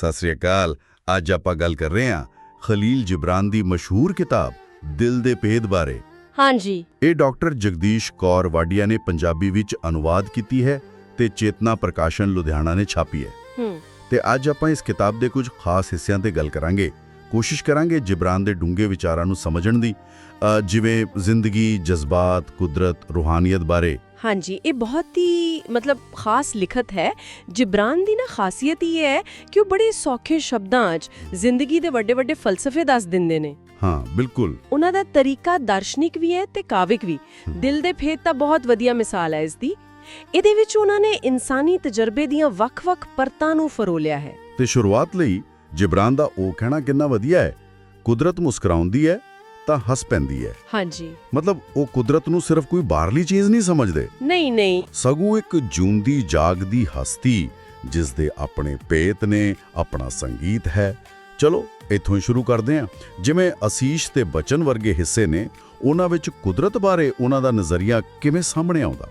ਸਤਿ ਸ੍ਰੀ ਅਕਾਲ। ਅੱਜ ਆਪਾਂ ਗੱਲ ਕਰ ਰਹੇ ਹਾਂ ਖਲੀਲ ਜਿਬਰਾਨ ਦੀ ਮਸ਼ਹੂਰ ਕਿਤਾਬ ਦਿਲ ਦੇ ਭੇਦ ਬਾਰੇ। ਹਾਂਜੀ। ਇਹ ਡਾਕਟਰ ਜਗਦੀਸ਼ ਕੌਰ ਵਾਡੀਆ ਨੇ ਪੰਜਾਬੀ ਵਿੱਚ ਅਨੁਵਾਦ ਕੀਤੀ ਹੈ ਤੇ ਚੇਤਨਾ ਪ੍ਰਕਾਸ਼ਨ ਲੁਧਿਆਣਾ ਨੇ ਛਾਪੀ ਹੈ। ਹੂੰ। ਤੇ ਅੱਜ ਆਪਾਂ ਇਸ ਕਿਤਾਬ ਦੇ ਕੁਝ ਖਾਸ ਹਿੱਸਿਆਂ ਤੇ ਗੱਲ ਕਰਾਂਗੇ। ਕੋਸ਼ਿਸ਼ ਕਰਾਂਗੇ ਜਿਬਰਾਨ ਦੇ ਡੂੰਘੇ ਵਿਚਾਰਾਂ ਨੂੰ ਸਮਝਣ ਦੀ ਜਿਵੇਂ ਜ਼ਿੰਦਗੀ ਜਜ਼ਬਾਤ ਕੁਦਰਤ ਰੂਹਾਨੀਅਤ ਬਾਰੇ। ਹਾਂਜੀ ਇਹ ਬਹੁਤ ਹੀ ਮਤਲਬ ਖਾਸ ਲਿਖਤ ਹੈ। ਜਿਬਰਾਨ ਦੀ ਨਾ ਖਾਸੀਅਤ ਇਹ ਹੈ ਕਿ ਉਹ ਬੜੇ ਸੌਖੇ ਸ਼ਬਦਾਂ 'ਚ ਜ਼ਿੰਦਗੀ ਦੇ ਵੱਡੇ ਵੱਡੇ ਫਲਸਫੇ ਦੱਸ ਦਿੰਦੇ ਨੇ। ਹਾਂ ਬਿਲਕੁਲ। ਉਹਨਾਂ ਦਾ ਤਰੀਕਾ ਦਾਰਸ਼ਨਿਕ ਵੀ ਹੈ ਤੇ ਕਾਵਿਕ ਵੀ। ਦਿਲ ਦੇ ਭੇਦ ਤਾਂ ਬਹੁਤ ਵਧੀਆ ਮਿਸਾਲ ਹੈ ਇਸ ਦੀ। ਇਹਦੇ ਵਿੱਚ ਉਹਨਾਂ ਨੇ ਇਨਸਾਨੀ ਤਜਰਬੇ ਦੀਆਂ ਵੱਖ-ਵੱਖ ਪਰਤਾਂ ਨੂੰ ਫਰੋਲਿਆ ਹੈ। ਤੇ ਸ਼ੁਰੂਆਤ ਲਈ ਜਿਬਰਾਨ ਦਾ ਉਹ ਕਹਿਣਾ ਕਿੰਨਾ ਵਧੀਆ ਹੈ ਕੁਦਰਤ ਮੁਸਕਰਾਉਂਦੀ ਹੈ ਤਾਂ ਹੱਸ ਪੈਂਦੀ ਹੈ। ਹਾਂਜੀ। ਮਤਲਬ ਉਹ ਕੁਦਰਤ ਨੂੰ ਸਿਰਫ ਕੋਈ ਬਾਹਰਲੀ ਚੀਜ਼ ਨਹੀਂ ਸਮਝਦੇ। ਨਹੀਂ ਨਹੀਂ। ਸਗੋਂ ਇੱਕ ਜੂੰਦੀ ਜਾਗਦੀ ਹਸਤੀ ਜਿਸ ਦੇ ਆਪਣੇ ਪੇਤ ਨੇ ਆਪਣਾ ਸੰਗੀਤ ਹੈ। ਚਲੋ ਇੱਥੋਂ ਹੀ ਸ਼ੁਰੂ ਕਰਦੇ ਹਾਂ। ਜਿਵੇਂ ਅਸੀਸ਼ ਤੇ ਬਚਨ ਵਰਗੇ ਹਿੱਸੇ ਨੇ ਉਹਨਾਂ ਵਿੱਚ ਕੁਦਰਤ ਬਾਰੇ ਉਹਨਾਂ ਦਾ ਨਜ਼ਰੀਆ ਕਿਵੇਂ ਸਾਹਮਣੇ ਆਉਂਦਾ?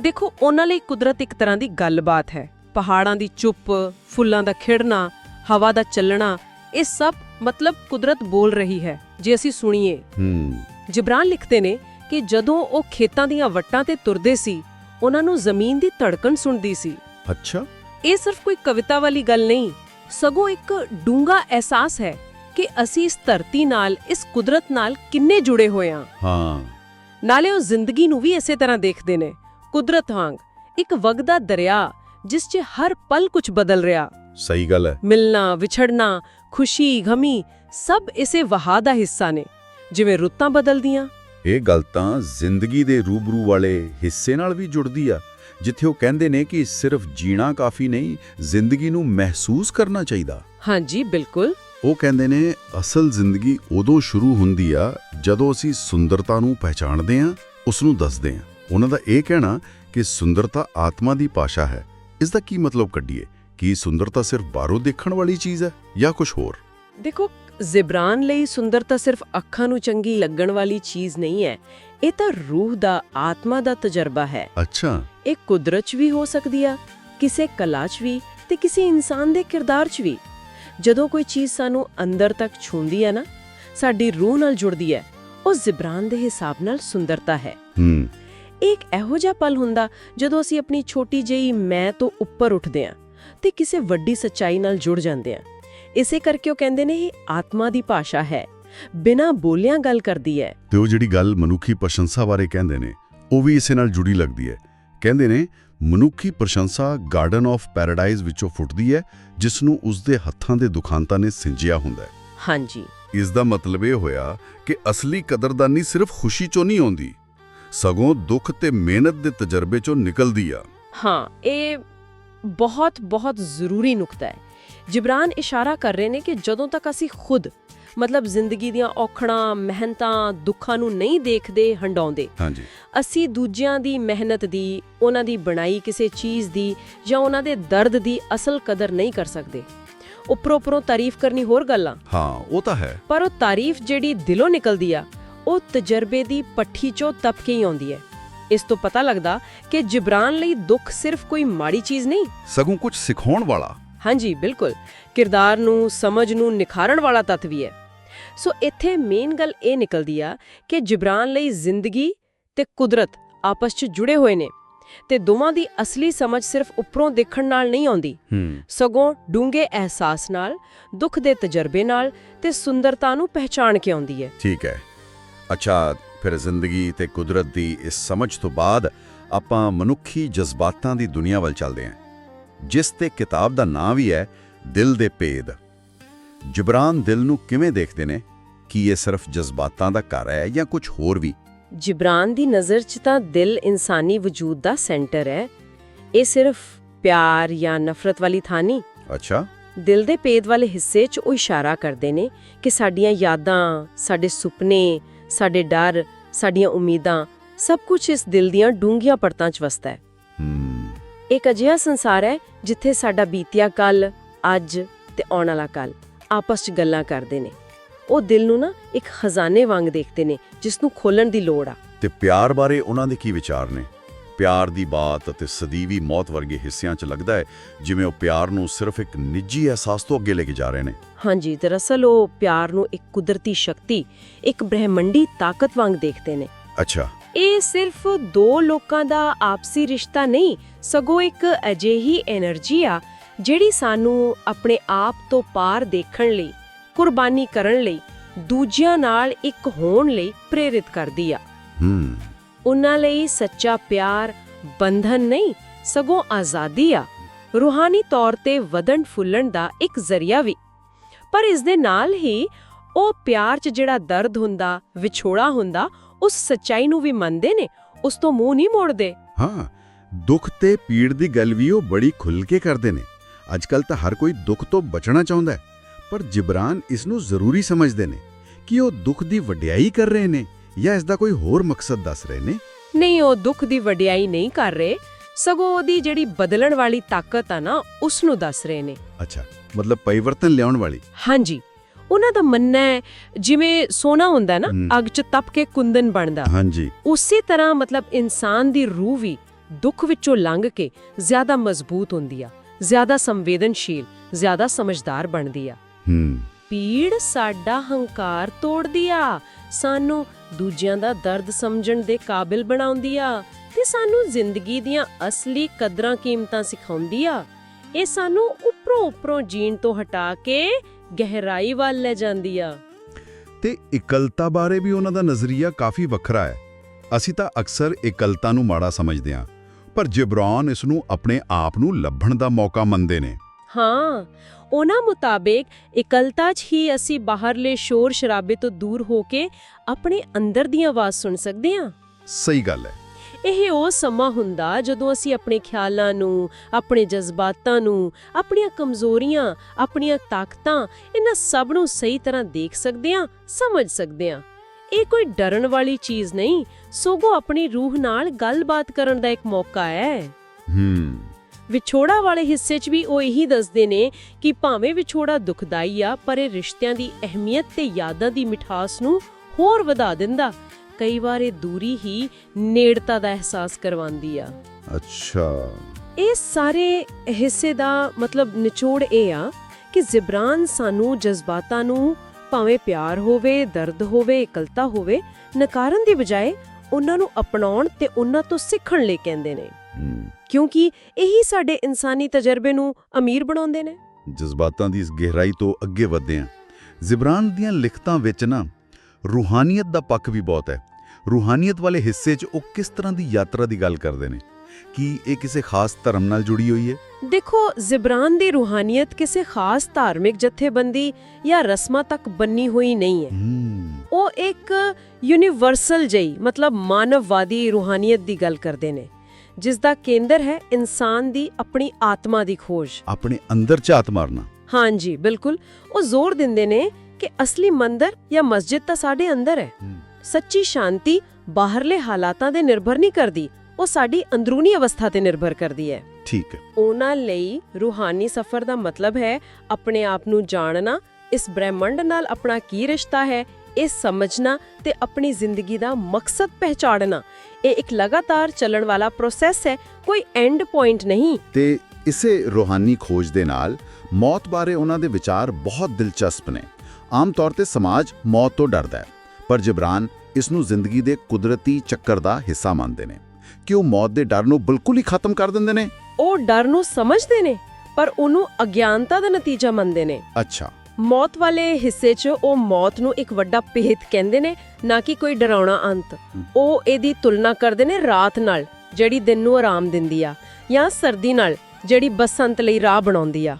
ਦੇਖੋ ਉਹਨਾਂ ਲਈ ਕੁਦਰਤ ਇੱਕ ਤਰ੍ਹਾਂ ਦੀ ਗੱਲਬਾਤ ਹੈ। ਪਹਾੜਾਂ ਦੀ ਚੁੱਪ ਫੁੱਲਾਂ ਦਾ ਖਿੜਨਾ ਹਵਾ ਦਾ ਚੱਲਣਾ ਇਹ ਸਭ ਮਤਲਬ ਕੁਦਰਤ ਬੋਲ ਰਹੀ ਹੈ ਜੇ ਅਸੀਂ ਸੁਣੀਏ। ਹੂੰ। ਜਿਬਰਾਨ ਲਿਖਦੇ ਨੇ ਕਿ ਜਦੋਂ ਉਹ ਖੇਤਾਂ ਦੀਆਂ ਵੱਟਾਂ ਤੇ ਤੁਰਦੇ ਸੀ ਉਹਨਾਂ ਨੂੰ ਜ਼ਮੀਨ ਦੀ ਧੜਕਣ ਸੁਣਦੀ ਸੀ। ਅੱਛਾ। ਇਹ ਸਿਰਫ ਕੋਈ ਕਵਿਤਾ ਵਾਲੀ ਗੱਲ ਨਹੀਂ ਸਗੋਂ ਇੱਕ ਡੂੰਗਾ ਅਹਿਸਾਸ ਹੈ ਕਿ ਅਸੀਂ ਇਸ ਧਰਤੀ ਨਾਲ ਇਸ ਕੁਦਰਤ ਨਾਲ ਕਿੰਨੇ ਜੁੜੇ ਹੋਏ ਹਾਂ। ਹਾਂ। ਨਾਲੇ ਉਹ ਜ਼ਿੰਦਗੀ ਨੂੰ ਵੀ ਇਸੇ ਤਰ੍ਹਾਂ ਦੇਖਦੇ ਨੇ। ਕੁਦਰਤ ਵਾਂਗ ਇੱਕ ਵਗਦਾ ਦਰਿਆ ਜਿਸ 'ਚ ਹਰ ਪਲ ਕੁਝ ਬਦਲ ਰਿਹਾ। ਸਹੀ ਗੱਲ ਹੈ। ਮਿਲਣਾ ਵਿਛੜਨਾ ਖੁਸ਼ੀ ਗਮੀ ਸਭ ਇਸੇ ਵਹਾ ਦਾ ਹਿੱਸਾ ਨੇ। ਜਿਵੇਂ ਰੁੱਤਾਂ ਬਦਲਦੀਆਂ। ਇਹ ਗੱਲ ਤਾਂ ਜ਼ਿੰਦਗੀ ਦੇ ਰੂਬਰੂ ਵਾਲੇ ਹਿੱਸੇ ਨਾਲ ਵੀ ਜੁੜਦੀ ਆ ਜਿੱਥੇ ਉਹ ਕਹਿੰਦੇ ਨੇ ਕਿ ਸਿਰਫ ਜੀਣਾ ਕਾਫੀ ਨਹੀਂ ਜ਼ਿੰਦਗੀ ਨੂੰ ਮਹਿਸੂਸ ਕਰਨਾ ਚਾਹੀਦਾ। ਹਾਂਜੀ ਬਿਲਕੁਲ। ਉਹ ਕਹਿੰਦੇ ਨੇ ਅਸਲ ਜ਼ਿੰਦਗੀ ਉਦੋਂ ਸ਼ੁਰੂ ਹੁੰਦੀ ਆ ਜਦੋਂ ਅਸੀਂ ਸੁੰਦਰਤਾ ਨੂੰ ਪਹਿਚਾਣਦੇ ਹਾਂ ਉਸ ਨੂੰ ਦੱਸਦੇ ਹਾਂ ਉਹਨਾਂ ਦਾ ਇਹ ਕਹਿਣਾ ਕਿ ਸੁੰਦਰਤਾ ਆਤਮਾ ਦੀ ਭਾਸ਼ਾ ਹੈ। ਇਸ ਦਾ ਕੀ ਮਤਲਬ ਕੱਢੀਏ? ਕੀ ਸੁੰਦਰਤਾ ਸਿਰਫ ਬਾਹਰੋਂ ਦੇਖਣ ਵਾਲੀ ਚੀਜ਼ ਹੈ ਜਾਂ ਕੁਝ ਹੋਰ? ਦੇਖੋ ਜ਼ਿਬਰਾਨ ਲਈ ਸੁੰਦਰਤਾ ਸਿਰਫ ਅੱਖਾਂ ਨੂੰ ਚੰਗੀ ਲੱਗਣ ਵਾਲੀ ਚੀਜ਼ ਨਹੀਂ ਹੈ। ਇਹ ਤਾਂ ਰੂਹ ਦਾ ਆਤਮਾ ਦਾ ਤਜਰਬਾ ਹੈ। ਅੱਛਾ। ਇਹ ਕੁਦਰਤ 'ਚ ਵੀ ਹੋ ਸਕਦੀ ਆ ਕਿਸੇ ਕਲਾ 'ਚ ਵੀ ਤੇ ਕਿਸੇ ਇਨਸਾਨ ਦੇ ਕਿਰਦਾਰ 'ਚ ਵੀ। ਜਦੋਂ ਕੋਈ ਚੀਜ਼ ਸਾਨੂੰ ਅੰਦਰ ਤੱਕ ਛੂੰਦੀ ਹੈ ਨਾ ਸਾਡੀ ਰੂਹ ਨਾਲ ਜੁੜਦੀ ਹੈ ਉਹ ਜ਼ਿਬਰਾਨ ਦੇ ਹਿਸਾਬ ਨਾਲ ਸੁੰਦਰਤਾ ਹੈ। ਹੂੰ। ਇੱਕ ਇਹੋ ਜਿਹਾ ਪਲ ਹੁੰਦਾ ਜਦੋਂ ਅਸੀਂ ਆਪਣੀ ਛੋਟੀ ਜਿਹੀ ਮੈਂ ਤੋਂ ਉੱਪਰ ਉੱਠਦੇ ਹਾਂ। ਤੇ ਕਿਸੇ ਵੱਡੀ ਸੱਚਾਈ ਨਾਲ ਜੁੜ ਜਾਂਦੇ ਹਾਂ ਇਸੇ ਕਰਕੇ ਉਹ ਕਹਿੰਦੇ ਨੇ ਇਹ ਆਤਮਾ ਦੀ ਭਾਸ਼ਾ ਹੈ। ਬਿਨਾਂ ਬੋਲਿਆਂ ਗੱਲ ਕਰਦੀ ਹੈ। ਤੇ ਉਹ ਜਿਹੜੀ ਗੱਲ ਮਨੁੱਖੀ ਪ੍ਰਸ਼ੰਸਾ ਬਾਰੇ ਕਹਿੰਦੇ ਨੇ ਉਹ ਵੀ ਇਸੇ ਨਾਲ ਜੁੜੀ ਲੱਗਦੀ ਹੈ। ਕਹਿੰਦੇ ਨੇ ਮਨੁੱਖੀ ਪ੍ਰਸ਼ੰਸਾ ਗਾਰਡਨ ਆਫ ਪੈਰਾਡਾਈਜ਼ ਵਿੱਚੋਂ ਫੁੱਟਦੀ ਹੈ ਜਿਸ ਨੂੰ ਉਸ ਦੇ ਹੱਥਾਂ ਦੇ ਦੁਖਾਂਤਾਂ ਨੇ ਸਿੰਜਿਆ ਹੁੰਦਾ ਹੈ। ਹਾਂਜੀ। ਇਸ ਦਾ ਮਤਲਬ ਇਹ ਹੋਇਆ ਕਿ ਅਸਲੀ ਕਦਰਦਾਨੀ ਸਿਰਫ ਖੁਸ਼ੀ ਚੋਂ ਨਹੀਂ ਆਉਂਦੀ ਸਗੋਂ ਦੁੱਖ ਤੇ ਮਿਹਨਤ ਦੇ ਤਜਰਬੇ ਚੋਂ ਨਿਕਲਦੀ ਆ। ਹਾਂ ਇਹ ਬਹੁਤ ਬਹੁਤ ਜ਼ਰੂਰੀ ਨੁਕਤਾ ਹੈ। ਜਿਬਰਾਨ ਇਸ਼ਾਰਾ ਕਰ ਰਹੇ ਨੇ ਕਿ ਜਦੋਂ ਤੱਕ ਅਸੀਂ ਖੁਦ ਮਤਲਬ ਜ਼ਿੰਦਗੀ ਦੀਆਂ ਔਖੜਾਂ ਮਿਹਨਤਾਂ ਦੁੱਖਾਂ ਨੂੰ ਨਹੀਂ ਦੇਖਦੇ ਹੰਡਾਉਂਦੇ ਹਾਂਜੀ। ਅਸੀਂ ਦੂਜਿਆਂ ਦੀ ਮਿਹਨਤ ਦੀ ਉਹਨਾਂ ਦੀ ਬਣਾਈ ਕਿਸੇ ਚੀਜ਼ ਦੀ ਜਾਂ ਉਹਨਾਂ ਦੇ ਦਰਦ ਦੀ ਅਸਲ ਕਦਰ ਨਹੀਂ ਕਰ ਸਕਦੇ। ਉੱਪਰੋਂ ਉੱਪਰੋਂ ਤਾਰੀਫ ਕਰਨੀ ਹੋਰ ਗੱਲ ਆ। ਹਾਂ ਉਹ ਤਾਂ ਹੈ। ਪਰ ਉਹ ਤਾਰੀਫ ਜਿਹੜੀ ਦਿਲੋਂ ਨਿਕਲਦੀ ਆ ਉਹ ਤਜਰਬੇ ਦੀ ਪੱਠੀ ਚੋਂ ਤਪ ਕੇ ਹੀ ਆਉਂਦੀ ਹੈ। ਇਸ ਤੋਂ ਪਤਾ ਲੱਗਦਾ ਕਿ ਜਿਬਰਾਨ ਲਈ ਦੁੱਖ ਸਿਰਫ ਕੋਈ ਮਾੜੀ ਚੀਜ਼ ਨਹੀਂ। ਸਗੋਂ ਕੁਝ ਸਿਖਾਉਣ ਵਾਲਾ। ਹਾਂਜੀ ਬਿਲਕੁਲ। ਕਿਰਦਾਰ ਨੂੰ ਸਮਝ ਨੂੰ ਨਿਖਾਰਨ ਵਾਲਾ ਤੱਤ ਵੀ ਹੈ। ਸੋ ਇੱਥੇ ਮੇਨ ਗੱਲ ਇਹ ਨਿਕਲਦੀ ਆ ਕਿ ਜਿਬਰਾਨ ਲਈ ਜ਼ਿੰਦਗੀ ਤੇ ਕੁਦਰਤ ਆਪਸ 'ਚ ਜੁੜੇ ਹੋਏ ਨੇ ਤੇ ਦੋਵਾਂ ਦੀ ਅਸਲੀ ਸਮਝ ਸਿਰਫ ਉੱਪਰੋਂ ਦੇਖਣ ਨਾਲ ਨਹੀਂ ਆਉਂਦੀ। ਸਗੋਂ ਡੂੰਘੇ ਅਹਿਸਾਸ ਨਾਲ ਦੁੱਖ ਦੇ ਤਜਰਬੇ ਨਾਲ ਤੇ ਸੁੰਦਰਤਾ ਨੂੰ ਪਹਿਚਾਣ ਕੇ ਆਉਂਦੀ ਹੈ। ਠੀਕ ਹੈ। ਅੱਛਾ ਫਿਰ ਜ਼ਿੰਦਗੀ ਤੇ ਕੁਦਰਤ ਦੀ ਇਸ ਸਮਝ ਤੋਂ ਬਾਅਦ ਆਪਾਂ ਮਨੁੱਖੀ ਜਜ਼ਬਾਤਾਂ ਦੀ ਦੁਨੀਆ ਵੱਲ ਚੱਲਦੇ ਹਾਂ। ਜਿਸ ਤੇ ਕਿਤਾਬ ਦਾ ਨਾਂ ਵੀ ਹੈ ਦਿਲ ਦੇ ਭੇਦ। ਜਿਬਰਾਨ ਦਿਲ ਨੂੰ ਕਿਵੇਂ ਦੇਖਦੇ ਨੇ? ਕੀ ਇਹ ਸਿਰਫ ਜਜ਼ਬਾਤਾਂ ਦਾ ਘਰ ਹੈ ਜਾਂ ਕੁਝ ਹੋਰ ਵੀ? ਜਿਬਰਾਨ ਦੀ ਨਜ਼ਰ 'ਚ ਤਾਂ ਦਿਲ ਇਨਸਾਨੀ ਵਜੂਦ ਦਾ ਸੈਂਟਰ ਹੈ। ਇਹ ਸਿਰਫ ਪਿਆਰ ਜਾਂ ਨਫ਼ਰਤ ਵਾਲੀ ਥਾਂ ਨਹੀਂ। ਅੱਛਾ। ਦਿਲ ਦੇ ਪੇਦ ਵਾਲੇ ਹਿੱਸੇ 'ਚ ਉਹ ਇਸ਼ਾਰਾ ਕਰਦੇ ਨੇ ਕਿ ਸਾਡੀਆਂ ਯਾਦਾਂ ਸਾਡੇ ਸੁਪਨੇ ਸਾਡੇ ਡਰ ਸਾਡੀਆਂ ਉਮੀਦਾਂ ਸਭ ਕੁਝ ਇਸ ਦਿਲ ਦੀਆਂ ਡੂੰਘੀਆਂ ਪਰਤਾਂ 'ਚ ਵਸਦਾ ਹੈ। ਇੱਕ ਅਜਿਹਾ ਸੰਸਾਰ ਹੈ ਜਿੱਥੇ ਸਾਡਾ ਬੀਤਿਆ ਕੱਲ ਅੱਜ ਤੇ ਆਉਣ ਵਾਲਾ ਕੱਲ ਆਪਸ 'ਚ ਗੱਲਾਂ ਕਰਦੇ ਨੇ। ਉਹ ਦਿਲ ਨੂੰ ਨਾ ਇੱਕ ਖਜ਼ਾਨੇ ਵਾਂਗ ਦੇਖਦੇ ਨੇ ਜਿਸ ਨੂੰ ਖੋਲਣ ਦੀ ਲੋੜ ਆ। ਤੇ ਪਿਆਰ ਬਾਰੇ ਉਹਨਾਂ ਦੇ ਕੀ ਵਿਚਾਰ ਨੇ? ਪਿਆਰ ਦੀ ਬਾਤ ਅਤੇ ਸਦੀਵੀ ਮੌਤ ਵਰਗੇ ਹਿੱਸਿਆਂ 'ਚ ਲੱਗਦਾ ਹੈ ਜਿਵੇਂ ਉਹ ਪਿਆਰ ਨੂੰ ਸਿਰਫ ਇੱਕ ਨਿੱਜੀ ਅਹਿਸਾਸ ਤੋਂ ਅੱਗੇ ਲੈ ਕੇ ਜਾ ਰਹੇ ਨੇ। ਹਾਂਜੀ ਦਰਅਸਲ ਉਹ ਪਿਆਰ ਨੂੰ ਇੱਕ ਕੁਦਰਤੀ ਸ਼ਕਤੀ ਇੱਕ ਬ੍ਰਹਿਮੰਡੀ ਤਾਕਤ ਵਾਂਗ ਦੇਖਦੇ ਨੇ। ਅੱਛਾ। ਇਹ ਸਿਰਫ ਦੋ ਲੋਕਾਂ ਦਾ ਆਪਸੀ ਰਿਸ਼ਤਾ ਨਹੀਂ ਸਗੋਂ ਇੱਕ ਅਜਿਹੀ એનર્ਜੀ ਆ ਜਿਹੜੀ ਸਾਨੂੰ ਆਪਣੇ ਆਪ ਤੋਂ ਪਾਰ ਦੇਖਣ ਲਈ ਕੁਰਬਾਨੀ ਕਰਨ ਲਈ ਦੂਜਿਆਂ ਨਾਲ ਇੱਕ ਹੋਣ ਲਈ ਪ੍ਰੇਰਿਤ ਕਰਦੀ ਆ। ਹੂੰ। ਉਹਨਾਂ ਲਈ ਸੱਚਾ ਪਿਆਰ, ਬੰਧਨ ਨਹੀਂ, ਸਗੋਂ ਆਜ਼ਾਦੀ ਆ। ਰੂਹਾਨੀ ਤੌਰ ਤੇ ਵਧਣ ਫੁੱਲਣ ਦਾ ਇੱਕ ਜ਼ਰੀਆ ਵੀ। ਪਰ ਇਸ ਦੇ ਨਾਲ ਹੀ ਉਹ ਪਿਆਰ 'ਚ ਜਿਹੜਾ ਦਰਦ ਹੁੰਦਾ, ਵਿਛੋੜਾ ਹੁੰਦਾ, ਉਸ ਸੱਚਾਈ ਨੂੰ ਵੀ ਮੰਨਦੇ ਨੇ, ਉਸ ਤੋਂ ਮੂੰਹ ਨਹੀਂ ਮੋੜਦੇ। ਹਾਂ, ਦੁੱਖ ਤੇ ਪੀੜ ਦੀ ਗੱਲ ਵੀ ਉਹ ਬੜੀ ਖੁੱਲ ਕੇ ਕਰਦੇ ਨੇ। ਅੱਜਕੱਲ ਤਾਂ ਹਰ ਕੋਈ ਦੁੱਖ ਤੋਂ ਬਚਣਾ ਚਾਹੁੰਦਾ ਹੈ, ਪਰ ਜਿਬਰਾਨ ਇਸ ਨੂੰ ਜ਼ਰੂਰੀ ਸਮਝਦੇ ਨੇ ਕਿ ਉਹ ਦੁੱਖ ਦੀ ਵਡਿਆਈ ਕਰ ਰਹੇ ਨੇ। ਜਾਂ ਇਸ ਦਾ ਕੋਈ ਹੋਰ ਮਕਸਦ ਦੱਸ ਰਹੇ ਨੇ? ਨਹੀਂ ਉਹ ਦੁੱਖ ਦੀ ਵਡਿਆਈ ਨਹੀਂ ਕਰ ਰਹੇ। ਸਗੋਂ ਉਹਦੀ ਜਿਹੜੀ ਬਦਲਣ ਵਾਲੀ ਤਾਕਤ ਆ ਨਾ ਉਸ ਨੂੰ ਦੱਸ ਰਹੇ ਨੇ। ਅੱਛਾ ਮਤਲਬ ਪਰਿਵਰਤਨ ਲਿਆਉਣ ਵਾਲੀ? ਹਾਂਜੀ। ਉਹਨਾਂ ਦਾ ਮੰਨਣਾ ਹੈ ਜਿਵੇਂ ਸੋਨਾ ਹੁੰਦਾ ਨਾ। ਅੱਗ 'ਚ ਤਪ ਕੇ ਕੁੰਦਨ ਬਣਦਾ। ਹਾਂਜੀ। ਉਸੇ ਤਰ੍ਹਾਂ ਮਤਲਬ ਇਨਸਾਨ ਦੀ ਰੂਹ ਵੀ ਦੁੱਖ ਵਿੱਚੋਂ ਲੰਘ ਕੇ ਜ਼ਿਆਦਾ ਮਜ਼ਬੂਤ ਹੁੰਦੀ ਆ ਜ਼ਿਆਦਾ ਸੰਵੇਦਨਸ਼ੀਲ ਜ਼ਿਆਦਾ ਸਮਝਦਾਰ ਬਣਦੀ ਆ। ਹੂੰ। ਪੀੜ ਸਾਡਾ ਹੰਕਾਰ ਤੋੜਦੀ ਆ। ਸਾਨੂੰ ਦੂਜਿਆਂ ਦਾ ਦਰਦ ਸਮਝਣ ਦੇ ਕਾਬਿਲ ਬਣਾਉਂਦੀ ਆ ਤੇ ਸਾਨੂੰ ਜ਼ਿੰਦਗੀ ਦੀਆਂ ਅਸਲੀ ਕਦਰਾਂ ਕੀਮਤਾਂ ਸਿਖਾਉਂਦੀ ਆ। ਇਹ ਸਾਨੂੰ ਉੱਪਰੋਂ ਉੱਪਰੋਂ ਜੀਣ ਤੋਂ ਹਟਾ ਕੇ ਗਹਿਰਾਈ ਵੱਲ ਲੈ ਜਾਂਦੀ ਆ। ਤੇ ਇਕਲਤਾ ਬਾਰੇ ਵੀ ਉਹਨਾਂ ਦਾ ਨਜ਼ਰੀਆ ਕਾਫੀ ਵੱਖਰਾ ਹੈ। ਅਸੀਂ ਤਾਂ ਅਕਸਰ ਇਕਲਤਾ ਨੂੰ ਮਾੜਾ ਸਮਝਦੇ ਹਾਂ, ਪਰ ਜਿਬਰਾਨ ਇਸ ਨੂੰ ਆਪਣੇ ਆਪ ਨੂੰ ਲੱਭਣ ਦਾ ਮੌਕਾ ਮੰਨਦੇ ਨੇ। ਹਾਂ ਉਹਨਾਂ ਮੁਤਾਬਿਕ ਇਕਲਤਾ 'ਚ ਹੀ ਅਸੀਂ ਬਾਹਰਲੇ ਸ਼ੋਰ ਸ਼ਰਾਬੇ ਤੋਂ ਦੂਰ ਹੋ ਕੇ ਆਪਣੇ ਅੰਦਰ ਦੀ ਆਵਾਜ਼ ਸੁਣ ਸਕਦੇ ਹਾਂ? ਸਹੀ ਗੱਲ ਹੈ। ਇਹ ਉਹ ਸਮਾਂ ਹੁੰਦਾ ਜਦੋਂ ਅਸੀਂ ਆਪਣੇ ਖਿਆਲਾਂ ਨੂੰ ਆਪਣੇ ਜਜ਼ਬਾਤਾਂ ਨੂੰ ਆਪਣੀਆਂ ਕਮਜ਼ੋਰੀਆਂ ਆਪਣੀਆਂ ਤਾਕਤਾਂ ਇਹਨਾਂ ਸਭ ਨੂੰ ਸਹੀ ਤਰ੍ਹਾਂ ਦੇਖ ਸਕਦੇ ਹਾਂ ਸਮਝ ਸਕਦੇ ਹਾਂ। ਇਹ ਕੋਈ ਡਰਨ ਵਾਲੀ ਚੀਜ਼ ਨਹੀਂ ਸਗੋਂ ਆਪਣੀ ਰੂਹ ਨਾਲ ਗੱਲਬਾਤ ਕਰਨ ਦਾ ਇੱਕ ਮੌਕਾ ਹੈ। ਹੂੰ। ਵਿਛੋੜਾ ਵਾਲੇ ਹਿੱਸੇ 'ਚ ਵੀ ਉਹ ਇਹੀ ਦੱਸਦੇ ਨੇ ਕਿ ਭਾਵੇਂ ਵਿਛੋੜਾ ਦੁਖਦਾਈ ਆ ਪਰ ਇਹ ਰਿਸ਼ਤਿਆਂ ਦੀ ਅਹਿਮੀਅਤ ਤੇ ਯਾਦਾਂ ਦੀ ਮਿਠਾਸ ਨੂੰ ਹੋਰ ਵਧਾ ਦਿੰਦਾ। ਕਈ ਵਾਰ ਇਹ ਦੂਰੀ ਹੀ ਨੇੜਤਾ ਦਾ ਅਹਿਸਾਸ ਕਰਵਾਉਂਦੀ ਆ। ਅੱਛਾ। ਇਹ ਸਾਰੇ ਹਿੱਸੇ ਦਾ ਮਤਲਬ ਨਿਚੋੜ ਇਹ ਆ ਕਿ ਜ਼ਿਬਰਾਨ ਸਾਨੂੰ ਜਜ਼ਬਾਤਾਂ ਨੂੰ ਭਾਵੇਂ ਪਿਆਰ ਹੋਵੇ ਦਰਦ ਹੋਵੇ ਇਕਲਤਾ ਹੋਵੇ ਨਕਾਰਨ ਦੀ ਬਜਾਏ ਉਹਨਾਂ ਨੂੰ ਅਪਣਾਉਣ ਤੇ ਉਹਨਾਂ ਤੋਂ ਸਿੱਖਣ ਲਈ ਕਹਿੰਦੇ ਨੇ। ਕਿਉਂਕਿ ਇਹੀ ਸਾਡੇ ਇਨਸਾਨੀ ਤਜਰਬੇ ਨੂੰ ਅਮੀਰ ਬਣਾਉਂਦੇ ਨੇ। ਜਜ਼ਬਾਤਾਂ ਦੀ ਇਸ ਗਹਿਰਾਈ ਤੋਂ ਅੱਗੇ ਵਧਦੇ ਹਾਂ। ਜ਼ਿਬਰਾਨ ਦੀਆਂ ਲਿਖਤਾਂ ਵਿੱਚ ਨਾ ਰੂਹਾਨੀਅਤ ਦਾ ਪੱਖ ਵੀ ਬਹੁਤ ਹੈ। ਰੂਹਾਨੀਅਤ ਵਾਲੇ ਹਿੱਸੇ 'ਚ ਉਹ ਕਿਸ ਤਰ੍ਹਾਂ ਦੀ ਯਾਤਰਾ ਦੀ ਗੱਲ ਕਰਦੇ ਨੇ? ਕੀ ਇਹ ਕਿਸੇ ਖਾਸ ਧਰਮ ਨਾਲ ਜੁੜੀ ਹੋਈ ਹੈ? ਦੇਖੋ ਜ਼ਿਬਰਾਨ ਦੀ ਰੂਹਾਨੀਅਤ ਕਿਸੇ ਖਾਸ ਧਾਰਮਿਕ ਜਥੇਬੰਦੀ ਜਾਂ ਰਸਮਾਂ ਤੱਕ ਬੰਨੀ ਹੋਈ ਨਹੀਂ ਹੈ। ਹੂੰ। ਉਹ ਇੱਕ ਯੂਨੀਵਰਸਲ ਜਈ ਮਤਲਬ ਮਾਨਵਵਾਦੀ ਰੂਹਾਨੀਅਤ ਦੀ ਗੱਲ ਕਰਦੇ ਨੇ। ਜਿਸ ਦਾ ਕੇਂਦਰ ਹੈ ਇਨਸਾਨ ਦੀ ਆਪਣੀ ਆਤਮਾ ਦੀ ਖੋਜ। ਆਪਣੇ ਅੰਦਰ ਝਾਤ ਮਾਰਨਾ ਹਾਂਜੀ ਬਿਲਕੁਲ। ਉਹ ਜ਼ੋਰ ਦਿੰਦੇ ਨੇ ਕਿ ਅਸਲੀ ਮੰਦਰ ਜਾਂ ਮਸਜਿਦ ਤਾਂ ਸਾਡੇ ਅੰਦਰ ਹੈ। ਸੱਚੀ ਸ਼ਾਂਤੀ ਬਾਹਰਲੇ ਹਾਲਾਤਾਂ ਦੇ ਨਿਰਭਰ ਨਹੀਂ ਕਰਦੀ ਉਹ ਸਾਡੀ ਅੰਦਰੂਨੀ ਅਵਸਥਾ ਤੇ ਨਿਰਭਰ ਕਰਦੀ ਹੈ। ਠੀਕ ਹੈ। ਉਹਨਾਂ ਲਈ ਰੂਹਾਨੀ ਸਫ਼ਰ ਦਾ ਮਤਲਬ ਹੈ ਆਪਣੇ ਆਪ ਨੂੰ ਜਾਣਨਾ ਇਸ ਬ੍ਰਹਿਮੰਡ ਨਾਲ ਆਪਣਾ ਕੀ ਰਿਸ਼ਤਾ ਹੈ ਇਹ ਸਮਝਣਾ ਤੇ ਆਪਣੀ ਜ਼ਿੰਦਗੀ ਦਾ ਮਕਸਦ ਪਹਿਚਾਨਣਾ ਇਹ ਇੱਕ ਲਗਾਤਾਰ ਚੱਲਣ ਵਾਲਾ ਪ੍ਰੋਸੈਸ ਹੈ ਕੋਈ ਐਂਡ ਪੁਆਇੰਟ ਨਹੀਂ। ਤੇ ਇਸੇ ਰੂਹਾਨੀ ਖੋਜ ਦੇ ਨਾਲ ਮੌਤ ਬਾਰੇ ਉਹਨਾਂ ਦੇ ਵਿਚਾਰ ਬਹੁਤ ਦਿਲਚਸਪ ਨੇ। ਆਮ ਤੌਰ ਤੇ ਸਮਾਜ ਮੌਤ ਤੋਂ ਡਰਦਾ ਹੈ ਪਰ ਜਿਬਰਾਨ ਇਸ ਨੂੰ ਜ਼ਿੰਦਗੀ ਦੇ ਕੁਦਰਤੀ ਚੱਕਰ ਦਾ ਹਿੱਸਾ ਮੰਨਦੇ ਨੇ। ਕਿ ਉਹ ਮੌਤ ਦੇ ਡਰ ਨੂੰ ਬਿਲਕੁਲ ਹੀ ਖਤਮ ਕਰ ਦਿੰਦੇ ਨੇ? ਉਹ ਡਰ ਨੂੰ ਸਮਝਦੇ ਨੇ ਪਰ ਉਹਨੂੰ ਅਗਿਆਨਤਾ ਦਾ ਨਤੀਜਾ ਮੰਨਦੇ ਨੇ। ਅੱਛਾ। ਮੌਤ ਵਾਲੇ ਹਿੱਸੇ 'ਚ ਉਹ ਮੌਤ ਨੂੰ ਇੱਕ ਵੱਡਾ ਭੇਤ ਕਹਿੰਦੇ ਨੇ ਨਾ ਕਿ ਕੋਈ ਡਰਾਉਣਾ ਅੰਤ। ਉਹ ਇਹਦੀ ਤੁਲਨਾ ਕਰਦੇ ਨੇ ਰਾਤ ਨਾਲ ਜਿਹੜੀ ਦਿਨ ਨੂੰ ਆਰਾਮ ਦਿੰਦੀ ਆ ਜਾਂ ਸਰਦੀ ਨਾਲ ਜਿਹੜੀ ਬਸੰਤ ਲਈ ਰਾਹ ਬਣਾਉਂਦੀ ਆ।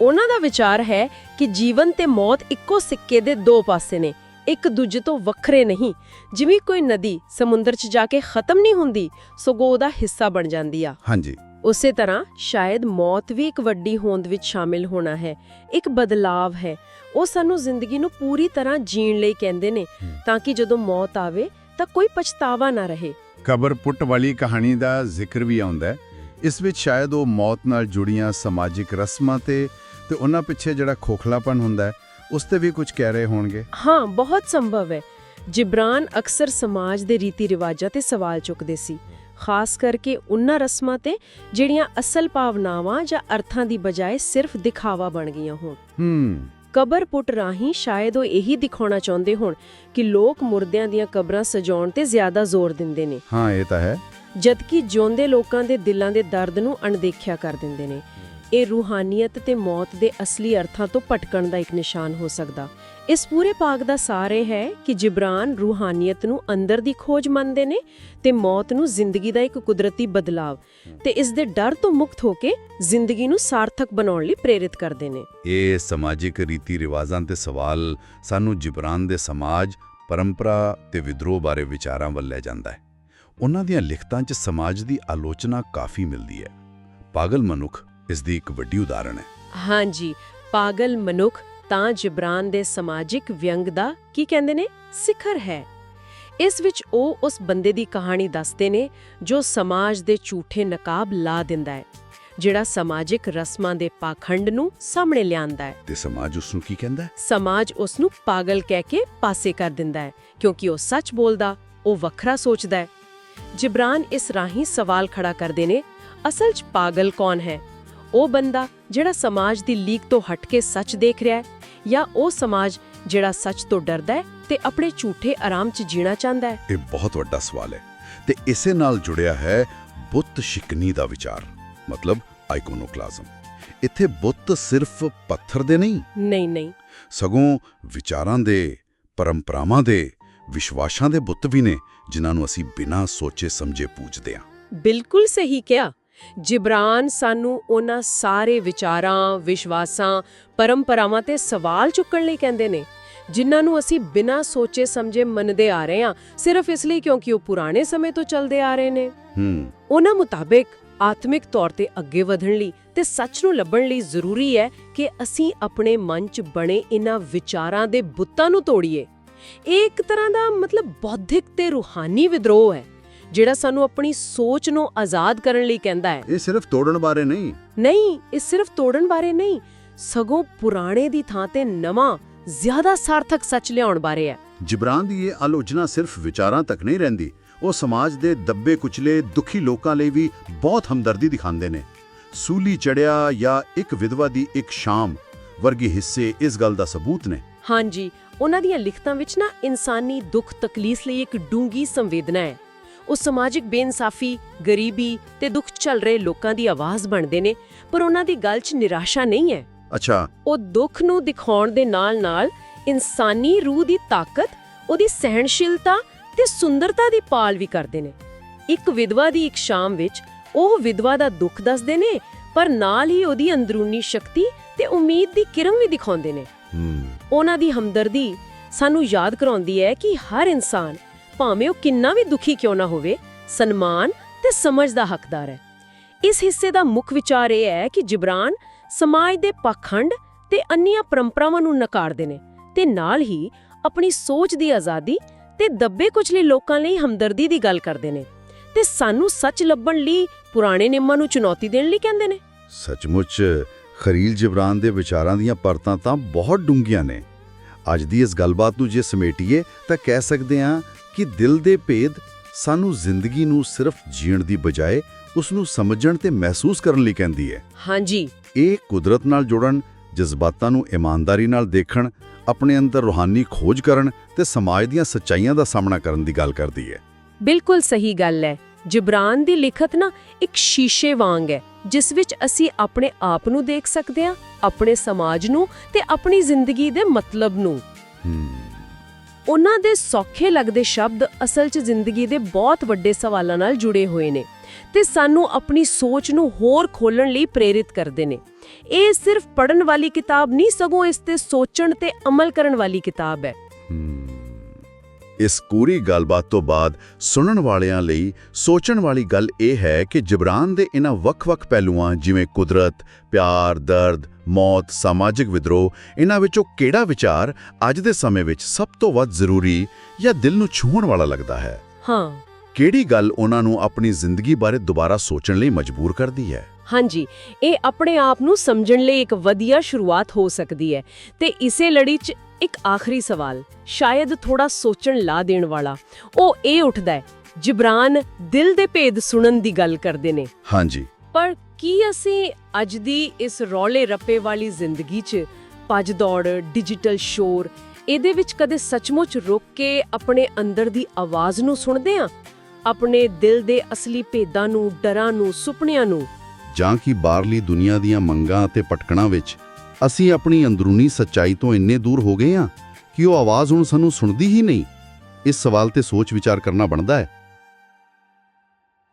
ਉਹਨਾਂ ਦਾ ਵਿਚਾਰ ਹੈ ਕਿ ਜੀਵਨ ਤੇ ਮੌਤ ਇੱਕੋ ਸਿੱਕੇ ਦੇ ਦੋ ਪਾਸੇ ਨੇ ਇੱਕ ਦੂਜੇ ਤੋਂ ਵੱਖਰੇ ਨਹੀਂ। ਜਿਵੇਂ ਕੋਈ ਨਦੀ ਸਮੁੰਦਰ 'ਚ ਜਾ ਕੇ ਖਤਮ ਨਹੀਂ ਹੁੰਦੀ ਸਗੋਂ ਉਹਦਾ ਹਿੱਸਾ ਬਣ ਜਾਂਦੀ ਆ। ਹਾਂਜੀ। ਉਸੇ ਤਰ੍ਹਾਂ ਸ਼ਾਇਦ ਮੌਤ ਵੀ ਇੱਕ ਵੱਡੀ ਹੋਂਦ ਵਿੱਚ ਸ਼ਾਮਿਲ ਹੋਣਾ ਹੈ ਇੱਕ ਬਦਲਾਵ ਹੈ। ਉਹ ਸਾਨੂੰ ਜ਼ਿੰਦਗੀ ਨੂੰ ਪੂਰੀ ਤਰ੍ਹਾਂ ਜੀਣ ਲਈ ਕਹਿੰਦੇ ਨੇ ਤਾਂ ਕਿ ਜਦੋਂ ਮੌਤ ਆਵੇ ਤਾਂ ਕੋਈ ਪਛਤਾਵਾ ਨਾ ਰਹੇ। ਕਬਰ ਪੁੱਟ ਵਾਲੀ ਕਹਾਣੀ ਦਾ ਜ਼ਿਕਰ ਵੀ ਆਉਂਦਾ ਹੈ। ਇਸ ਵਿੱਚ ਸ਼ਾਇਦ ਉਹ ਮੌਤ ਨਾਲ ਜੁੜੀਆਂ ਸਮਾਜਿਕ ਰਸਮਾਂ ਤੇ ਤੇ ਉਹਨਾਂ ਪਿੱਛੇ ਜਿਹੜਾ ਖੋਖਲਾਪਨ ਹੁੰਦਾ ਹੈ ਉਸ ਤੇ ਵੀ ਕੁਝ ਕਹਿ ਰਹੇ ਹੋਣਗੇ। ਹਾਂ ਬਹੁਤ ਸੰਭਵ ਹੈ। ਜਿਬਰਾਨ ਅਕਸਰ ਸਮਾਜ ਦੇ ਰੀਤੀ ਰਿਵਾਜਾਂ ਤੇ ਸਵਾਲ ਚੁੱਕਦੇ ਸੀ। ਖਾਸ ਕਰਕੇ ਉਹਨਾਂ ਰਸਮਾਂ ਤੇ ਜਿਹੜੀਆਂ ਅਸਲ ਭਾਵਨਾਵਾਂ ਜਾਂ ਅਰਥਾਂ ਦੀ ਬਜਾਏ ਸਿਰਫ ਦਿਖਾਵਾ ਬਣ ਗਈਆਂ ਹੋਣ। ਹੂੰ। ਕਬਰ ਪੁੱਟ ਰਾਹੀਂ ਸ਼ਾਇਦ ਉਹ ਇਹੀ ਦਿਖਾਉਣਾ ਚਾਹੁੰਦੇ ਹੋਣ ਕਿ ਲੋਕ ਮੁਰਦਿਆਂ ਦੀਆਂ ਕਬਰਾਂ ਸਜਾਉਣ ਤੇ ਜ਼ਿਆਦਾ ਜ਼ੋਰ ਦਿੰਦੇ ਨੇ। ਹਾਂ ਇਹ ਤਾਂ ਹੈ। ਜਦਕਿ ਜਿਉਂਦੇ ਲੋਕਾਂ ਦੇ ਦਿਲਾਂ ਦੇ ਦਰਦ ਨੂੰ ਅਣਦੇਖਿਆ ਕਰ ਦਿੰਦੇ ਨੇ। ਇਹ ਰੂਹਾਨੀਅਤ ਤੇ ਮੌਤ ਦੇ ਅਸਲੀ ਅਰਥਾਂ ਤੋਂ ਭਟਕਣ ਦਾ ਇੱਕ ਨਿਸ਼ਾਨ ਹੋ ਸਕਦਾ। ਇਸ ਪੂਰੇ ਭਾਗ ਦਾ ਸਾਰ ਇਹ ਹੈ ਕਿ ਜਿਬਰਾਨ ਰੂਹਾਨੀਅਤ ਨੂੰ ਅੰਦਰ ਦੀ ਖੋਜ ਮੰਨਦੇ ਨੇ ਤੇ ਮੌਤ ਨੂੰ ਜ਼ਿੰਦਗੀ ਦਾ ਇੱਕ ਕੁਦਰਤੀ ਬਦਲਾਵ ਤੇ ਇਸ ਦੇ ਡਰ ਤੋਂ ਮੁਕਤ ਹੋ ਕੇ ਜ਼ਿੰਦਗੀ ਨੂੰ ਸਾਰਥਕ ਬਣਾਉਣ ਲਈ ਪ੍ਰੇਰਿਤ ਕਰਦੇ ਨੇ। ਇਹ ਸਮਾਜਿਕ ਰੀਤੀ ਰਿਵਾਜ਼ਾਂ ਤੇ ਸਵਾਲ ਸਾਨੂੰ ਜਿਬਰਾਨ ਦੇ ਸਮਾਜ, ਪਰੰਪਰਾ ਤੇ ਵਿਦਰੋਹ ਬਾਰੇ ਵਿਚਾਰਾਂ ਵੱਲ ਲੈ ਜਾਂਦਾ ਹੈ। ਉਹਨਾਂ ਦੀਆਂ ਲਿਖਤਾਂ 'ਚ ਸਮਾਜ ਦੀ ਆਲੋਚਨਾ ਕਾਫੀ ਮਿਲਦੀ ਹੈ। ਪਾਗਲ ਮਨੁੱਖ ਇਸ ਦੀ ਇੱਕ ਵੱਡੀ ਉਦਾਹਰਣ ਹੈ। ਹਾਂਜੀ ਪਾਗਲ ਮਨੁੱਖ ਤਾਂ ਜਿਬਰਾਨ ਦੇ ਸਮਾਜਿਕ ਵਿਅੰਗ ਦਾ ਕੀ ਕਹਿੰਦੇ ਨੇ? ਸਿਖਰ ਹੈ। ਇਸ ਵਿੱਚ ਉਹ ਉਸ ਬੰਦੇ ਦੀ ਕਹਾਣੀ ਦੱਸਦੇ ਨੇ ਜੋ ਸਮਾਜ ਦੇ ਝੂਠੇ ਨਕਾਬ ਲਾ ਦਿੰਦਾ ਹੈ ਜਿਹੜਾ ਸਮਾਜਿਕ ਰਸਮਾਂ ਦੇ ਪਾਖੰਡ ਨੂੰ ਸਾਹਮਣੇ ਲਿਆਂਦਾ ਹੈ। ਤੇ ਸਮਾਜ ਉਸ ਨੂੰ ਕੀ ਕਹਿੰਦਾ ਹੈ? ਸਮਾਜ ਉਸ ਨੂੰ ਪਾਗਲ ਕਹਿ ਕੇ ਪਾਸੇ ਕਰ ਦਿੰਦਾ ਹੈ ਕਿਉਂਕਿ ਉਹ ਸੱਚ ਬੋਲਦਾ ਉਹ ਵੱਖਰਾ ਸੋਚਦਾ ਹੈ। ਜਿਬਰਾਨ ਇਸ ਰਾਹੀਂ ਸਵਾਲ ਖੜਾ ਕਰਦੇ ਨੇ ਅਸਲ 'ਚ ਪਾਗਲ ਕੌਣ ਹੈ? ਉਹ ਬੰਦਾ ਜਿਹੜਾ ਸਮਾਜ ਦੀ ਲੀਕ ਤੋਂ ਹਟ ਕੇ ਸੱਚ ਦੇਖ ਰਿਹਾ ਹੈ ਜਾਂ ਉਹ ਸਮਾਜ ਜਿਹੜਾ ਸੱਚ ਤੋਂ ਡਰਦਾ ਹੈ ਤੇ ਆਪਣੇ ਝੂਠੇ ਆਰਾਮ 'ਚ ਜੀਣਾ ਚਾਹੁੰਦਾ ਹੈ? ਇਹ ਬਹੁਤ ਵੱਡਾ ਸਵਾਲ ਹੈ ਤੇ ਇਸੇ ਨਾਲ ਜੁੜਿਆ ਹੈ ਬੁੱਤ ਸ਼ਿਕਨੀ ਦਾ ਵਿਚਾਰ ਮਤਲਬ ਆਈਕੋਨੋਕਲਾਜ਼ਮ। ਇੱਥੇ ਬੁੱਤ ਸਿਰਫ ਪੱਥਰ ਦੇ ਨਹੀਂ। ਨਹੀਂ ਨਹੀਂ। ਸਗੋਂ ਵਿਚਾਰਾਂ ਦੇ ਪਰੰਪਰਾਵਾਂ ਦੇ ਵਿਸ਼ਵਾਸਾਂ ਦੇ ਬੁੱਤ ਵੀ ਨੇ ਜਿਨ੍ਹਾਂ ਨੂੰ ਅਸੀਂ ਬਿਨਾਂ ਸੋਚੇ ਸਮਝੇ ਪੂਜਦੇ ਹਾਂ। ਬਿਲਕੁਲ ਸਹੀ ਕਿਹਾ। ਜਿਬਰਾਨ ਸਾਨੂੰ ਉਹਨਾਂ ਸਾਰੇ ਵਿਚਾਰਾਂ ਵਿਸ਼ਵਾਸਾਂ ਪਰੰਪਰਾਵਾਂ ਤੇ ਸਵਾਲ ਚੁੱਕਣ ਲਈ ਕਹਿੰਦੇ ਨੇ ਜਿਨ੍ਹਾਂ ਨੂੰ ਅਸੀਂ ਬਿਨਾਂ ਸੋਚੇ ਸਮਝੇ ਮੰਨਦੇ ਆ ਰਹੇ ਹਾਂ ਸਿਰਫ ਇਸ ਲਈ ਕਿਉਂਕਿ ਉਹ ਪੁਰਾਣੇ ਸਮੇਂ ਤੋਂ ਚੱਲਦੇ ਆ ਰਹੇ ਨੇ। ਹੂੰ। ਉਹਨਾਂ ਮੁਤਾਬਿਕ ਆਤਮਿਕ ਤੌਰ ਤੇ ਅੱਗੇ ਵਧਣ ਲਈ ਤੇ ਸੱਚ ਨੂੰ ਲੱਭਣ ਲਈ ਜ਼ਰੂਰੀ ਹੈ ਕਿ ਅਸੀਂ ਆਪਣੇ ਮਨ 'ਚ ਬਣੇ ਇਹਨਾਂ ਵਿਚਾਰਾਂ ਦੇ ਬੁੱਤਾਂ ਨੂੰ ਤੋੜੀਏ। ਇਹ ਇੱਕ ਤਰ੍ਹਾਂ ਦਾ ਮਤਲਬ ਬੌਧਿਕ ਤੇ ਰੂਹਾਨੀ ਵਿਦਰੋਹ ਹੈ। ਜਿਹੜਾ ਸਾਨੂੰ ਆਪਣੀ ਸੋਚ ਨੂੰ ਆਜ਼ਾਦ ਕਰਨ ਲਈ ਕਹਿੰਦਾ ਹੈ। ਇਹ ਸਿਰਫ ਤੋੜਨ ਬਾਰੇ ਨਹੀਂ। ਨਹੀਂ ਇਹ ਸਿਰਫ ਤੋੜਨ ਬਾਰੇ ਨਹੀਂ। ਸਗੋਂ ਪੁਰਾਣੇ ਦੀ ਥਾਂ ਤੇ ਨਵਾਂ ਜ਼ਿਆਦਾ ਸਾਰਥਕ ਸੱਚ ਲਿਆਉਣ ਬਾਰੇ ਹੈ। ਜਿਬਰਾਨ ਦੀ ਇਹ ਆਲੋਚਨਾ ਸਿਰਫ ਵਿਚਾਰਾਂ ਤੱਕ ਨਹੀਂ ਰਹਿੰਦੀ ਉਹ ਸਮਾਜ ਦੇ ਦੱਬੇ ਕੁਚਲੇ ਦੁਖੀ ਲੋਕਾਂ ਲਈ ਵੀ ਬਹੁਤ ਹਮਦਰਦੀ ਦਿਖਾਉਂਦੇ ਨੇ। ਸੂਲੀ ਚੜਿਆ ਜਾਂ ਇੱਕ ਵਿਧਵਾ ਦੀ ਇੱਕ ਸ਼ਾਮ ਵਰਗੇ ਹਿੱਸੇ ਇਸ ਗੱਲ ਦਾ ਸਬੂਤ ਨੇ। ਹਾਂਜੀ ਉਹਨਾਂ ਦੀਆਂ ਲਿਖਤਾਂ ਵਿੱਚ ਨਾ ਇਨਸਾਨੀ ਦੁੱਖ ਤਕਲੀਫ ਲਈ ਇੱਕ ਡੂੰਗੀ ਸੰਵੇਦਨਾ ਹੈ। ਉਹ ਸਮਾਜਿਕ ਬੇਇਨਸਾਫੀ ਗਰੀਬੀ ਤੇ ਦੁੱਖ ਚੱਲ ਰਹੇ ਲੋਕਾਂ ਦੀ ਆਵਾਜ਼ ਬਣਦੇ ਨੇ ਪਰ ਉਹਨਾਂ ਦੀ ਗੱਲ 'ਚ ਨਿਰਾਸ਼ਾ ਨਹੀਂ ਹੈ। ਅੱਛਾ। ਉਹ ਦੁੱਖ ਨੂੰ ਦਿਖਾਉਣ ਦੇ ਨਾਲ-ਨਾਲ ਇਨਸਾਨੀ ਰੂਹ ਦੀ ਤਾਕਤ ਉਹਦੀ ਸਹਿਣਸ਼ੀਲਤਾ ਤੇ ਸੁੰਦਰਤਾ ਦੀ ਪਾਲ ਵੀ ਕਰਦੇ ਨੇ। ਇੱਕ ਵਿਧਵਾ ਦੀ ਇੱਕ ਸ਼ਾਮ ਵਿੱਚ ਉਹ ਵਿਧਵਾ ਦਾ ਦੁੱਖ ਦੱਸਦੇ ਨੇ ਪਰ ਨਾਲ ਹੀ ਉਹਦੀ ਅੰਦਰੂਨੀ ਸ਼ਕਤੀ ਤੇ ਉਮੀਦ ਦੀ ਕਿਰਨ ਵੀ ਦਿਖਾਉਂਦੇ ਨੇ। ਹੂੰ। ਉਹਨਾਂ ਦੀ ਹਮਦਰਦੀ ਸਾਨੂੰ ਯਾਦ ਕਰਾਉਂਦੀ ਹੈ ਕਿ ਹਰ ਇਨਸਾਨ ਭਾਵੇਂ ਉਹ ਕਿੰਨਾ ਵੀ ਦੁਖੀ ਕਿਉਂ ਨਾ ਹੋਵੇ, ਸਨਮਾਨ ਤੇ ਸਮਝ ਦਾ ਹੱਕਦਾਰ ਹੈ। ਇਸ ਹਿੱਸੇ ਦਾ ਮੁੱਖ ਵਿਚਾਰ ਇਹ ਹੈ ਕਿ ਜਿਬਰਾਨ ਸਮਾਜ ਦੇ ਪਖੰਡ ਤੇ ਅੰਨੀਆਂ ਪਰੰਪਰਾਵਾਂ ਨੂੰ ਨਕਾਰਦੇ ਨੇ ਤੇ ਨਾਲ ਹੀ ਆਪਣੀ ਸੋਚ ਦੀ ਆਜ਼ਾਦੀ ਤੇ ਦੱਬੇ ਕੁਚਲੇ ਲੋਕਾਂ ਲਈ ਹਮਦਰਦੀ ਦੀ ਗੱਲ ਕਰਦੇ ਨੇ ਤੇ ਸਾਨੂੰ ਸੱਚ ਲੱਭਣ ਲਈ ਪੁਰਾਣੇ ਨਿਯਮਾਂ ਨੂੰ ਚੁਣੌਤੀ ਦੇਣ ਲਈ ਕਹਿੰਦੇ ਨੇ। ਸੱਚਮੁੱਚ, ਖਰੀਲ ਜਿਬਰਾਨ ਦੇ ਵਿਚਾਰਾਂ ਦੀਆਂ ਪਰਤਾਂ ਤਾਂ ਬਹੁਤ ਡੂੰਘੀਆਂ ਨੇ। ਅੱਜ ਦੀ ਇਸ ਗੱਲਬਾਤ ਨੂੰ ਜੇ ਸਮੇਟੀਏ ਤਾਂ ਕਹਿ ਸਕਦੇ ਹਾਂ ਕਿ ਦਿਲ ਦੇ ਭੇਦ ਸਾਨੂੰ ਜ਼ਿੰਦਗੀ ਨੂੰ ਸਿਰਫ ਜੀਣ ਦੀ ਬਜਾਏ ਉਸ ਨੂੰ ਸਮਝਣ ਤੇ ਮਹਿਸੂਸ ਕਰਨ ਲਈ ਕਹਿੰਦੀ ਹੈ। ਹਾਂਜੀ। ਇਹ ਕੁਦਰਤ ਨਾਲ ਜੁੜਨ ਜਜ਼ਬਾਤਾਂ ਨੂੰ ਇਮਾਨਦਾਰੀ ਨਾਲ ਦੇਖਣ ਆਪਣੇ ਅੰਦਰ ਰੂਹਾਨੀ ਖੋਜ ਕਰਨ ਤੇ ਸਮਾਜ ਦੀਆਂ ਸੱਚਾਈਆਂ ਦਾ ਸਾਹਮਣਾ ਕਰਨ ਦੀ ਗੱਲ ਕਰਦੀ ਹੈ। ਬਿਲਕੁਲ ਸਹੀ ਗੱਲ ਹੈ। ਜਿਬਰਾਨ ਦੀ ਲਿਖਤ ਨਾ ਇੱਕ ਸ਼ੀਸ਼ੇ ਵਾਂਗ ਹੈ ਜਿਸ ਵਿੱਚ ਅਸੀਂ ਆਪਣੇ ਆਪ ਨੂੰ ਦੇਖ ਸਕਦੇ ਹਾਂ ਆਪਣੇ ਸਮਾਜ ਨੂੰ ਤੇ ਆਪਣੀ ਜ਼ਿੰਦਗੀ ਦੇ ਮਤਲਬ ਨੂੰ। ਹੂੰ। ਉਹਨਾਂ ਦੇ ਸੌਖੇ ਲੱਗਦੇ ਸ਼ਬਦ ਅਸਲ 'ਚ ਜ਼ਿੰਦਗੀ ਦੇ ਬਹੁਤ ਵੱਡੇ ਸਵਾਲਾਂ ਨਾਲ ਜੁੜੇ ਹੋਏ ਨੇ ਤੇ ਸਾਨੂੰ ਆਪਣੀ ਸੋਚ ਨੂੰ ਹੋਰ ਖੋਲਣ ਲਈ ਪ੍ਰੇਰਿਤ ਕਰਦੇ ਨੇ। ਇਹ ਸਿਰਫ ਪੜਨ ਵਾਲੀ ਕਿਤਾਬ ਨਹੀਂ, ਸਗੋਂ ਇਸ ਤੇ ਸੋਚਣ ਤੇ ਅਮਲ ਕਰਨ ਵਾਲੀ ਕਿਤਾਬ ਹੈ। ਇਸ ਪੂਰੀ ਗੱਲਬਾਤ ਤੋਂ ਬਾਅਦ ਸੁਣਨ ਵਾਲਿਆਂ ਲਈ ਸੋਚਣ ਵਾਲੀ ਗੱਲ ਇਹ ਹੈ ਕਿ ਜਿਬਰਾਨ ਦੇ ਇਹਨਾਂ ਵੱਖ-ਵੱਖ ਪਹਿਲੂਆਂ ਜਿਵੇਂ ਕੁਦਰਤ, ਪਿਆਰ, ਦਰਦ, ਮੌਤ, ਸਮਾਜਿਕ ਵਿਦਰੋਹ ਇਹਨਾਂ ਵਿੱਚੋਂ ਕਿਹੜਾ ਵਿਚਾਰ ਅੱਜ ਦੇ ਸਮੇਂ ਵਿੱਚ ਸਭ ਤੋਂ ਵੱਧ ਜ਼ਰੂਰੀ ਜਾਂ ਦਿਲ ਨੂੰ ਛੂਹਣ ਵਾਲਾ ਲੱਗਦਾ ਹੈ? ਹਾਂ। ਕਿਹੜੀ ਗੱਲ ਉਹਨਾਂ ਨੂੰ ਆਪਣੀ ਜ਼ਿੰਦਗੀ ਬਾਰੇ ਦੁਬਾਰਾ ਸੋਚਣ ਲਈ ਮਜਬੂਰ ਕਰਦੀ ਹੈ? ਹਾਂਜੀ ਇਹ ਆਪਣੇ ਆਪ ਨੂੰ ਸਮਝਣ ਲਈ ਇੱਕ ਵਧੀਆ ਸ਼ੁਰੂਆਤ ਹੋ ਸਕਦੀ ਹੈ ਤੇ ਇਸੇ ਲੜੀ 'ਚ ਇੱਕ ਆਖਰੀ ਸਵਾਲ ਸ਼ਾਇਦ ਥੋੜਾ ਸੋਚਣ ਲਾ ਦੇਣ ਵਾਲਾ। ਉਹ ਇਹ ਉੱਠਦਾ ਹੈ ਜਿਬਰਾਨ ਦਿਲ ਦੇ ਭੇਦ ਸੁਣਨ ਦੀ ਗੱਲ ਕਰਦੇ ਨੇ। ਹਾਂਜੀ। ਪਰ ਕੀ ਅਸੀਂ ਅੱਜ ਦੀ ਇਸ ਰੌਲੇ ਰੱਪੇ ਵਾਲੀ ਜ਼ਿੰਦਗੀ 'ਚ ਭੱਜ ਦੌੜ ਡਿਜੀਟਲ ਸ਼ੋਰ ਇਹਦੇ ਵਿੱਚ ਕਦੇ ਸੱਚਮੁੱਚ ਰੁਕ ਕੇ ਆਪਣੇ ਅੰਦਰ ਦੀ ਆਵਾਜ਼ ਨੂੰ ਸੁਣਦੇ ਹਾਂ? ਆਪਣੇ ਦਿਲ ਦੇ ਅਸਲੀ ਭੇਦਾਂ ਨੂੰ ਡਰਾਂ ਨੂੰ ਸੁਪਨਿਆਂ ਨੂੰ? ਜਾਂ ਕਿ ਬਾਹਰਲੀ ਦੁਨੀਆ ਦੀਆਂ ਮੰਗਾਂ ਅਤੇ ਪਟਕਣਾਂ ਵਿੱਚ ਅਸੀਂ ਆਪਣੀ ਅੰਦਰੂਨੀ ਸੱਚਾਈ ਤੋਂ ਇੰਨੇ ਦੂਰ ਹੋ ਗਏ ਹਾਂ ਕਿ ਉਹ ਆਵਾਜ਼ ਹੁਣ ਸਾਨੂੰ ਸੁਣਦੀ ਹੀ ਨਹੀਂ। ਇਸ ਸਵਾਲ ਤੇ ਸੋਚ ਵਿਚਾਰ ਕਰਨਾ ਬਣਦਾ ਹੈ।